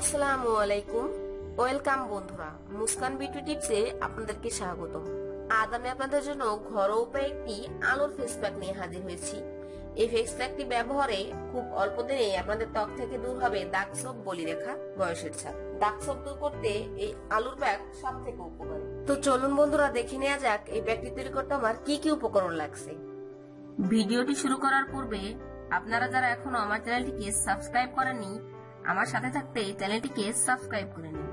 আসসালামু আলাইকুম। ওয়েলকাম বন্ধুরা, মুস্কান বিউটি টিপসে আপনাদেরকে স্বাগত আজ আমি আপনাদের জন্য ঘরোয়া একটি আলোর ফেস প্যাক নিয়ে হাজির হয়েছি। এই ফেস প্যাকটি ব্যবহারে খুব অল্প দিনে আপনাদের ত্বক থেকে দূর হবে দাগ ছোপ, বলি রেখা, বয়সের ছাপ। দাগ ছোপ দূর করতে এই প্যাক সব থেকে উপকারী। তো চলুন বন্ধুরা, দেখে নেওয়া যাক এই প্যাকটি তৈরি করতে আমার কি কি উপকরণ লাগছে। ভিডিওটি শুরু করার পূর্বে আপনারা যারা এখনও আমার চ্যানেলটিকে সাবস্ক্রাইব করেননি আমার সাথে থাকতে চ্যানেলটিকে সাবস্ক্রাইব করে নিন।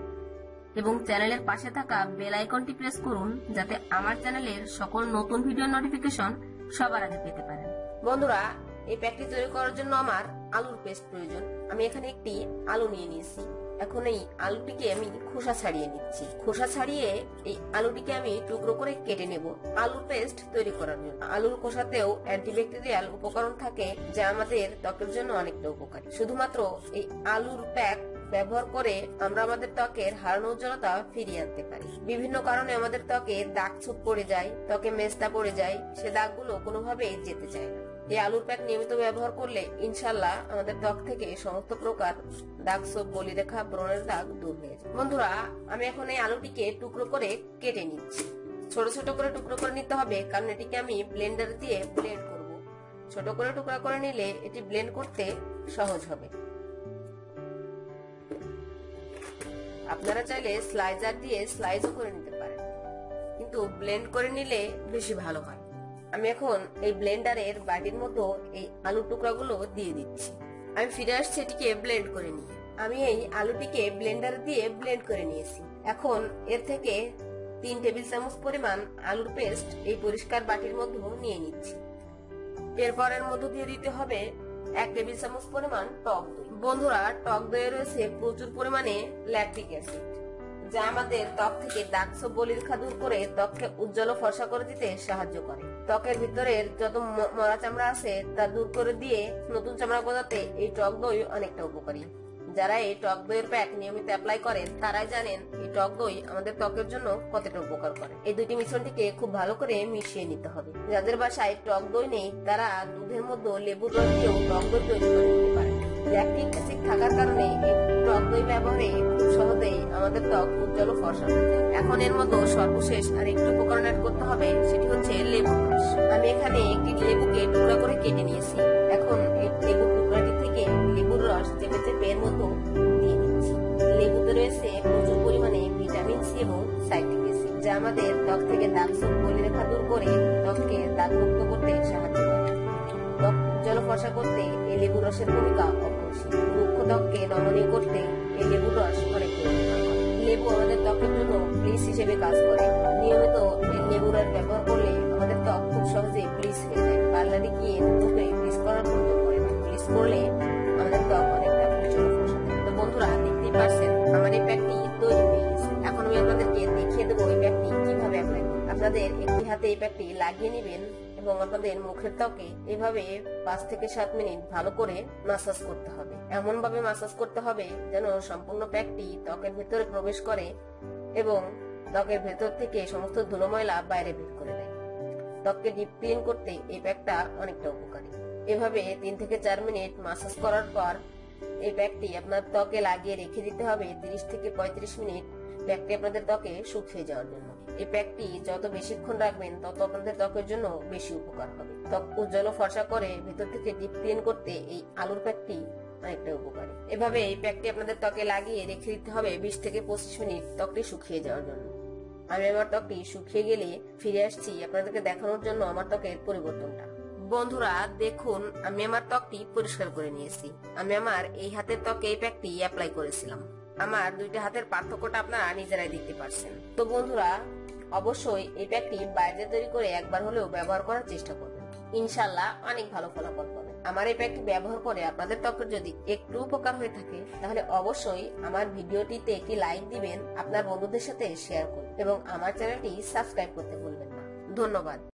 এবং চ্যানেলের পাশে থাকা বেল আইকনটি প্রেস করুন যাতে আমার চ্যানেলের সকল নতুন ভিডিও নোটিফিকেশন সবার আগে পেতে পারেন। বন্ধুরা, এই প্যাকটি তৈরি করার জন্য আমার আলুর পেস্ট প্রয়োজন। আমি এখানে একটি আলু নিয়ে নিয়েছি। এখন এই আলুটিকে আমি খোসা ছাড়িয়ে নিচ্ছি। খোসা ছাড়িয়ে এই আলুটিকে আমি টুকরো করে কেটে নেব। আলুর পেস্ট তৈরি করার জন্য। আলুর খোসাতেও অ্যান্টিব্যাকটেরিয়াল উপকরণ থাকে, যা আমাদের ত্বকের জন্য অনেকটা উপকারী। শুধুমাত্র এই আলুর প্যাক ব্যবহার করে আমরা আমাদের ত্বকের হারানো উজ্জ্বলতা ফিরিয়ে আনতে পারি। বিভিন্ন কারণে আমাদের ত্বকে দাগ ছোপ পড়ে যায়, ত্বকে মেস্তা পড়ে যায়, সে দাগগুলো কোনোভাবেই যেতে চায় না। এই আলুর প্যাক নিয়মিত ব্যবহার করলে ইনশাল্লাহ আমাদের ত্বক থেকে সমস্ত প্রকার দাগ সব বলি রেখা, ব্রণের দাগ দূর হয়ে যায় বন্ধুরা, আমি এখন এই আলুটিকে টুকরো করে কেটে নিচ্ছি। ছোট ছোট করে টুকরো করে নিতে হবে, কারণ এটিকে আমি ব্লেন্ডার দিয়ে ব্লেন্ড করব। ছোট করে টুকরা করে নিলে এটি ব্লেন্ড করতে সহজ হবে। আপনারা চাইলে স্লাইজার দিয়ে স্লাইজও করে নিতে পারেন। কিন্তু ব্লেন্ড করে নিলে বেশি ভালো হয়। আমি এখন এই ব্লেন্ডারের বাটির মতো এই আলু টুকরাগুলো দিয়ে দিচ্ছি। আমি ফিরে আসছি এটিকে ব্লেন্ড করে নিয়ে। আমি এই আলুটিকে ব্লেন্ডার দিয়ে ব্লেন্ড করে নিয়েছি। এখন এর থেকে তিন টেবিল চামচ পরিমাণ আলুর পেস্ট এই পরিষ্কার বাটির মধ্যে নিয়ে নিচ্ছি। এরপর এর মধ্যে দিয়ে দিতে হবে এক টেবিল চামচ পরিমাণ টক দই। বন্ধুরা, টক দইয়ে রয়েছে প্রচুর পরিমাণে ল্যাকটিক অ্যাসিড। যা আমাদের ত্বক থেকে দাগ ছোপ বলির দূর করে ত্বককে উজ্জ্বল ও ফর্সা করে দিতে সাহায্য করে। ত্বকের ভিতরের যত মরা চামড়া আছে, তা দূর করে দিয়ে নতুন চামড়া গজাতে এই টক দই অনেকটা উপকারী। যারা এই টক দইয়ের প্যাক নিয়মিত অ্যাপ্লাই করেন তারাই জানেন এই টক দই আমাদের ত্বকের জন্য কতটা উপকার করে। এই দুইটি মিশ্রণটিকে খুব ভালো করে মিশিয়ে নিতে হবে। যাদের বাসায় টক দই নেই, তারা দুধের মধ্যে লেবুর রস দিয়েও টক দই তৈরি করে নিতে পারেন। ল্যাকটিক অ্যাসিড থাকার কারণে টক দই ব্যবহারে খুব সহজেই আমাদের ত্বক উজ্জ্বল ও ফর্সা এখন এর মতো সর্বশেষ আর একটু উপকরণ করতে হবে, সেটি হচ্ছে লেবু রস আমি এখানে একটি লেবুকে টুকরা করে কেটে নিয়েছি। এখন এই লেবুর টুকরাটি থেকে লেবুর রস চেপে চেপে এর মতো দিয়ে দিচ্ছি লেবুতে রয়েছে প্রচুর পরিমাণে ভিটামিন সি এবং সাইট্রিক অ্যাসিড, যা আমাদের ত্বক থেকে দাগ ছোপ বলি রেখা দূর করে ত্বককে দাগমুক্ত করতে সাহায্য করে। ত্বক উজ্জ্বল ফর্সা করতে এই লেবু রসের ভূমিকা ত্বককে নমনীয় করতে এই লেবুর রস অনেক লেবু আমাদের ত্বকের জন্য ব্লিচ হিসেবে কাজ করে। নিয়মিত এই লেবু রস ব্যবহার করলে আমাদের ত্বক খুব সহজে ব্লিচ হয়ে যায়। পার্লারে গিয়ে মুখে ব্লিচ করার প্রয়োজন ব্লিচ করলে আমাদের ত্বক অনেকটা উজ্জ্বল তো বন্ধুরা, দেখতেই পাচ্ছেন, আমার এই প্যাকটি তৈরি হয়ে গেছে এখন আমি আপনাদেরকে দেখিয়ে দেবো এই প্যাকটি কীভাবে অ্যাপ্লাই আপনাদের একটি হাতে এই প্যাকটি লাগিয়ে নেবেন। এবং মুখের ত্বকে এভাবে পাঁচ থেকে সাত মিনিট ভালো করে মাসাজ করতে হবে। এমন ভাবে মাসাজ করতে হবে যেন সম্পূর্ণ প্যাকটি ত্বকের ভেতরে প্রবেশ করে এবং ত্বকের ভেতর থেকে সমস্ত ধুলো ময়লা বাইরে বের করে দেয়। ত্বককে ডিপ ক্লিন করতে এই প্যাকটা অনেকটা উপকারী। এভাবে তিন থেকে চার মিনিট মাসাজ করার পর এই প্যাকটি আপনার ত্বকে লাগিয়ে রেখে দিতে হবে তিরিশ থেকে পঁয়ত্রিশ মিনিট প্যাকটি আপনাদের ত্বকে শুকিয়ে যাওয়ার জন্য। এই প্যাকটি যত বেশিক্ষণ রাখবেন, তত আপনাদের ত্বকের জন্য বেশি উপকার হবে। ত্বক উজ্জ্বল ফর্সা করে ভেতর থেকে ডিপ ক্লিন করতে এই আলুর প্যাকটি অনেকটা উপকারী। এভাবে এই প্যাকটি আপনাদের ত্বকে লাগিয়ে রেখে দিতে হবে বিশ থেকে পঁচিশ মিনিট ত্বকটি শুকিয়ে যাওয়ার জন্য। আমি আমার ত্বকটি শুকিয়ে গেলে ফিরে আসছি আপনাদেরকে দেখানোর জন্য আমার ত্বকের পরিবর্তনটা। বন্ধুরা, দেখুন, আমি আমার ত্বকটি পরিষ্কার করে নিয়েছি। আমি আমার এই হাতের ত্বকে এই প্যাকটি অ্যাপ্লাই করেছিলাম। আমার দুইটা হাতের পার্থক্যটা আপনারা নিজেরাই দেখতে পারছেন। তো বন্ধুরা, অবশ্যই এই প্যাকটি বাইরে তৈরি করে একবার হলেও ব্যবহার করার চেষ্টা করবেন। ইনশাল্লাহ অনেক ভালো ফলাফল পাবেন। আমার এই প্যাকটি ব্যবহার করে আপনাদের ত্বকের যদি একটু উপকার হয়ে থাকে, তাহলে অবশ্যই আমার ভিডিওটিতে একটি লাইক দিবেন, আপনার বন্ধুদের সাথে শেয়ার করুন এবং আমার চ্যানেলটি সাবস্ক্রাইব করতে ভুলবেন না। ধন্যবাদ।